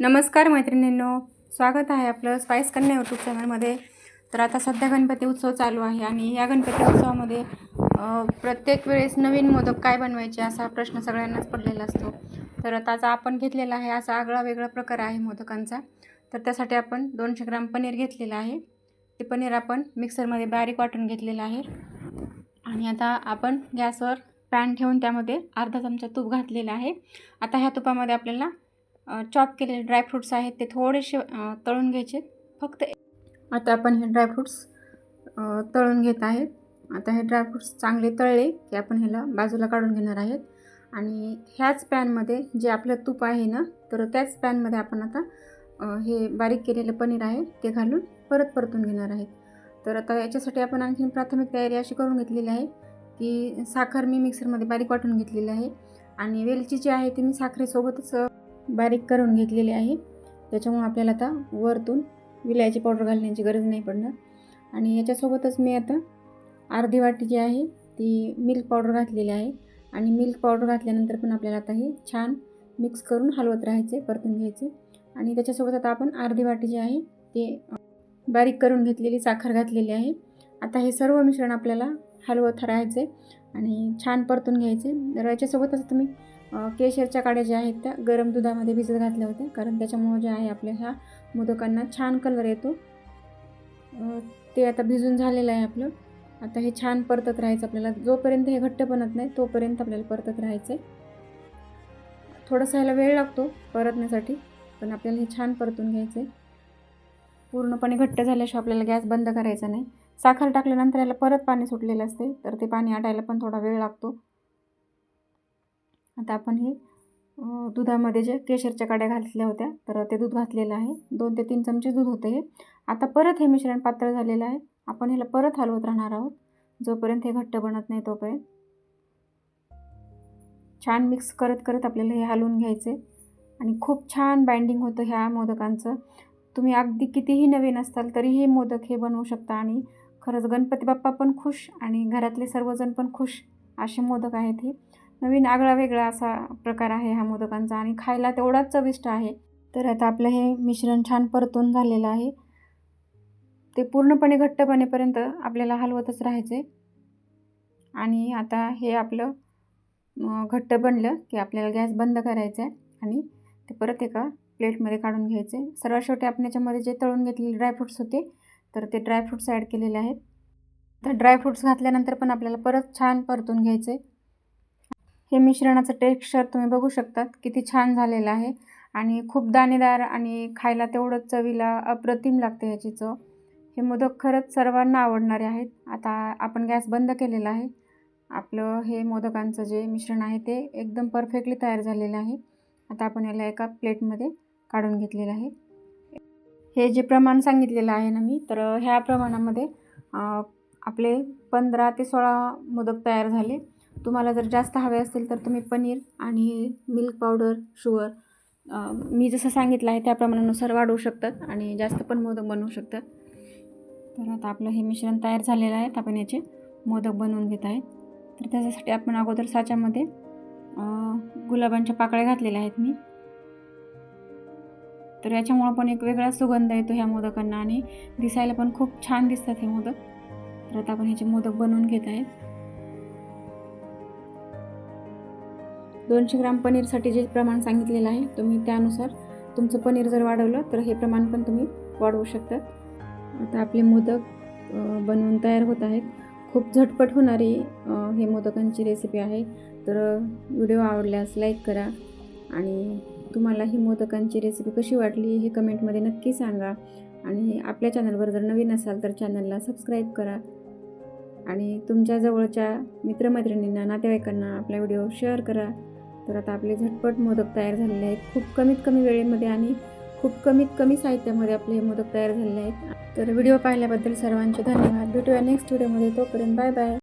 नमस्कार मैत्रिणींनो स्वागत आहे आपलं स्पाईस कन्या यूट्यूब चॅनलमध्ये तर आता सध्या गणपती उत्सव चालू आहे आणि या गणपती उत्सवामध्ये प्रत्येक वेळेस नवीन मोदक काय बनवायचे असा प्रश्न सगळ्यांनाच पडलेला असतो. तर आता आपण घेतलेला आहे असा आगळा वेगळा प्रकार आहे मोदकांचा. तर त्यासाठी आपण दोनशे ग्राम पनीर घेतलेलं आहे. ते पनीर आपण मिक्सरमध्ये बारीक वाटून घेतलेलं आहे. आणि आता आपण गॅसवर पॅन ठेवून त्यामध्ये अर्धा चमचा तूप घातलेला आहे. आता ह्या तुपामध्ये आपल्याला चॉप केलेले ड्रायफ्रूट्स आहेत ते थोडेसे तळून घ्यायचे. फक्त आता आपण हे ड्रायफ्रूट्स तळून घेत आहेत. आता हे ड्रायफ्रूट्स चांगले तळले की आपण ह्याला बाजूला काढून घेणार आहेत. आणि ह्याच पॅनमध्ये जे आपलं तूप आहे ना तर त्याच पॅनमध्ये आपण आता हे बारीक केलेलं पनीर आहे ते घालून परत परतून घेणार आहेत. तर आता याच्यासाठी आपण आणखीन प्राथमिक तयारी अशी करून घेतलेली आहे की साखर मी मिक्सरमध्ये बारीक वाटून घेतलेली आहे. आणि वेलची जी आहे ती मी साखरेसोबतच बारीक करून घेतलेली आहे. त्याच्यामुळे आपल्याला आता वरतून विलायची पावडर घालण्याची गरज नाही पडणार. आणि याच्यासोबतच मी आता अर्धी वाटी जी आहे ती मिल्क पावडर घातलेली आहे. आणि मिल्क पावडर घातल्यानंतर पण आपल्याला आता हे छान मिक्स करून हलवत राहायचे परतून घ्यायचे. आणि त्याच्यासोबत आता आपण अर्धी वाटी जी आहे ते बारीक करून घेतलेली साखर घातलेली आहे. आता हे सर्व मिश्रण आपल्याला हलवत राहायचे आणि छान परतून घ्यायचे. तर याच्यासोबतच तुम्ही केशरच्या काड्या ज्या आहेत त्या गरम दुधामध्ये भिजत घातल्या होत्या. कारण त्याच्यामुळं जे आहे आपल्या ह्या मोदकांना छान कलर येतो. ते आता भिजून झालेलं आहे आपलं. आता हे छान परतत राहायचं आपल्याला. जोपर्यंत हे घट्ट बनत नाही तोपर्यंत आपल्याला परतत राहायचं आहे थोडंसं ह्याला वेळ लागतो परतण्यासाठी पण आपल्याला हे छान परतून घ्यायचं आहे पूर्णपणे घट्ट झाल्याशिवाय आपल्याला गॅस बंद करायचा नाही. साखर टाकल्यानंतर याला परत पाणी सुटलेलं असते तर ते पाणी आटायला पण थोडा वेळ लागतो. आता आपण हे दुधामध्ये जे केशरच्या काड्या घातल्या होत्या तर ते दूध घातलेलं आहे. दोन ते तीन चमचे दूध होते हे. आता परत हे मिश्रण पातळ झालेलं आहे. आपण ह्याला परत हलवत राहणार आहोत. जोपर्यंत हे घट्ट बनत नाही तोपर्यंत. छान मिक्स करत करत आपल्याला हे हलवून घ्यायचे. आणि खूप छान बाइंडिंग होतं ह्या मोदकांचं. तुम्ही अगदी कितीही नवीन असताल तरीही हे मोदक हे बनवू शकता. आणि खरंच गणपती बाप्पा पण खुश आणि घरातले सर्वजण पण खुश असे मोदक आहेत हे. नवीन आगळा वेगळा असा प्रकार आहे हा मोदकांचा आणि खायला तेवढाच चविष्ट आहे. तर आता आपलं हे मिश्रण छान परतून झालेलं आहे. ते पूर्णपणे घट्ट बनेपर्यंत आपल्याला हलवतच राहायचे. आणि आता हे आपलं घट्ट बनलं की आपल्याला गॅस बंद करायचा आहे आणि ते परत एका प्लेटमध्ये काढून घ्यायचे. सर्वात शेवटी आपण याच्यामध्ये जे तळून घेतलेले ड्रायफ्रूट्स होते तर ते ड्रायफ्रूट्स ॲड केलेले आहेत. तर ड्रायफ्रूट्स घातल्यानंतर पण आपल्याला परत छान परतून घ्यायचे. हे मिश्रणाचं टेक्स्चर तुम्ही बघू शकतात. किती छान झालेलं आहे. आणि खूप दाणेदार आणि खायला तेवढंच चवीला अप्रतिम लागते ह्याची चव. हे मोदक खरंच सर्वांना आवडणारे आहेत. आता आपण गॅस बंद केलेला आहे. आपलं हे मोदकांचं जे मिश्रण आहे ते एकदम परफेक्टली तयार झालेलं आहे. आता आपण याला एका प्लेटमध्ये काढून घेतलेलं आहे. हे जे प्रमाण सांगितलेलं आहे ना मी तर ह्या प्रमाणामध्ये आपले पंधरा ते सोळा मोदक तयार झाले. तुम्हाला जर जास्त हवे असतील तर तुम्ही पनीर आणि मिल्क पावडर शुअर मी जसं सांगितलं आहे त्या प्रमाणानुसार वाढवू शकतात आणि जास्त पण मोदक बनवू शकतात. तर आता आपलं हे मिश्रण तयार झालेलं आहे. आपण याचे मोदक बनवून घेत आहेत. तर त्याच्यासाठी आपण अगोदर साच्यामध्ये गुलाबांच्या पाकळ्या घातलेल्या आहेत मी. तर याच्यामुळं पण एक वेगळा सुगंध येतो ह्या मोदकांना आणि दिसायला पण खूप छान दिसतात हे मोदक. तर आता आपण ह्याचे मोदक बनवून घेत आहेत. दोनशे ग्राम पनीरसाठी जे प्रमाण सांगितलेलं आहे तुम्ही त्यानुसार तुमचं पनीर जर वाढवलं तर हे प्रमाण पण तुम्ही वाढवू शकता आता आपले मोदक बनवून तयार होत आहेत. खूप झटपट होणारी हे मोदकांची रेसिपी आहे. तर व्हिडिओ आवडल्यास लाईक करा आणि तुम्हाला ही मोदकांची रेसिपी कशी वाटली हे कमेंटमध्ये नक्की सांगा. आणि आपल्या चॅनलवर जर नवीन असाल तर चॅनलला सबस्क्राईब करा. आणि तुमच्या जवळच्या मित्रमैत्रिणींना नातेवाईकांना आपला व्हिडिओ शेअर करा. तर आता आपले झटपट मोदक तयार झालेले आहेत. खूप कमीत कमी वेळेमध्ये आणि खूप कमीत कमी साहित्यामध्ये आपले हे मोदक तयार झालेले आहेत. तर व्हिडिओ पाहिल्याबद्दल सर्वांचे धन्यवाद. भेटूया नेक्स्ट व्हिडिओमध्ये तोपर्यंत बाय बाय